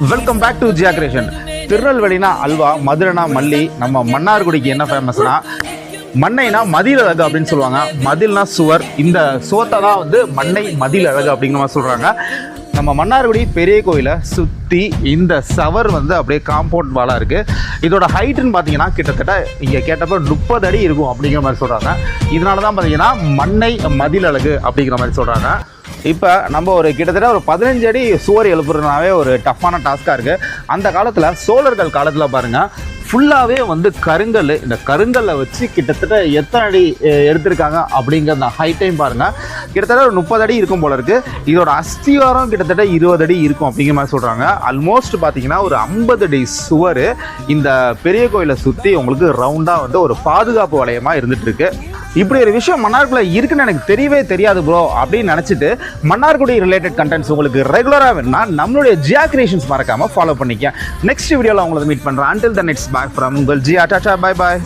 Welcome back to Jiya creation திருநெல்வேலினா halwa மதுரைனா மல்லி நம்ம மன்னார்குடிக்கு என்ன ஃபேமஸ்னா மண்ணைனா மதில் அழகு அப்படின்னு சொல்லுவாங்க. மதில்னா சுவர். இந்த சுவத்தை தான் வந்து மண்ணை மதில் அழகு அப்படிங்கிற மாதிரி சொல்கிறாங்க நம்ம மன்னார்குடி பெரிய கோயிலை சுற்றி இந்த சவர் வந்து அப்படியே காம்பவுண்ட் வாலாக இருக்குது இதோட ஹைட்டுன்னு பார்த்தீங்கன்னா கிட்டத்தட்ட இங்கே கேட்டப்போ முப்பது அடி இருக்கும் அப்படிங்கிற மாதிரி சொல்கிறாங்க இதனால தான் பார்த்தீங்கன்னா மண்ணை மதில் அழகு அப்படிங்கிற மாதிரி சொல்கிறாங்க இப்போ நம்ம ஒரு கிட்டத்தட்ட ஒரு பதினஞ்சு அடி சுவர் எழுப்புறதுனாவே ஒரு டஃப்பான டாஸ்க்காக இருக்குது அந்த காலத்தில் சோழர்கள் காலத்தில் பாருங்கள் ஃபுல்லாகவே வந்து கருங்கல் இந்த கருங்கல்லை வச்சு கிட்டத்தட்ட எத்தனை அடி எடுத்திருக்காங்க அப்படிங்கிற அந்த ஹைட்டையும் பாருங்கள் கிட்டத்தட்ட ஒரு முப்பது அடி இருக்கும் போல இருக்குது இதோட அஸ்திவாரம் கிட்டத்தட்ட இருபது அடி இருக்கும் அப்படிங்கிற மாதிரி சொல்கிறாங்க ஆல்மோஸ்ட் பார்த்தீங்கன்னா ஒரு ஐம்பது அடி சுவர் இந்த பெரிய கோயிலை சுற்றி உங்களுக்கு ரவுண்டாக வந்து ஒரு பாதுகாப்பு வளையமாக இருந்துகிட்ருக்கு இப்படி ஒரு விஷயம் மன்னார்குள்ள இருக்குன்னு எனக்கு தெரியவே தெரியாது ப்ரோ அப்படின்னு நினச்சிட்டு மன்னார்குடி ரிலேட்டட் கண்டென்ட்ஸ் உங்களுக்கு ரெகுலராக வேணும்னா நம்மளுடைய ஜியா கிரியேஷன்ஸ் மறக்காமல் ஃபாலோ பண்ணிக்க. நெக்ஸ்ட் வீடியோவில் உங்களை மீட் பண்ணுறேன் until the next back from உங்கள் ஜியா டாட்டா பாய் பாய்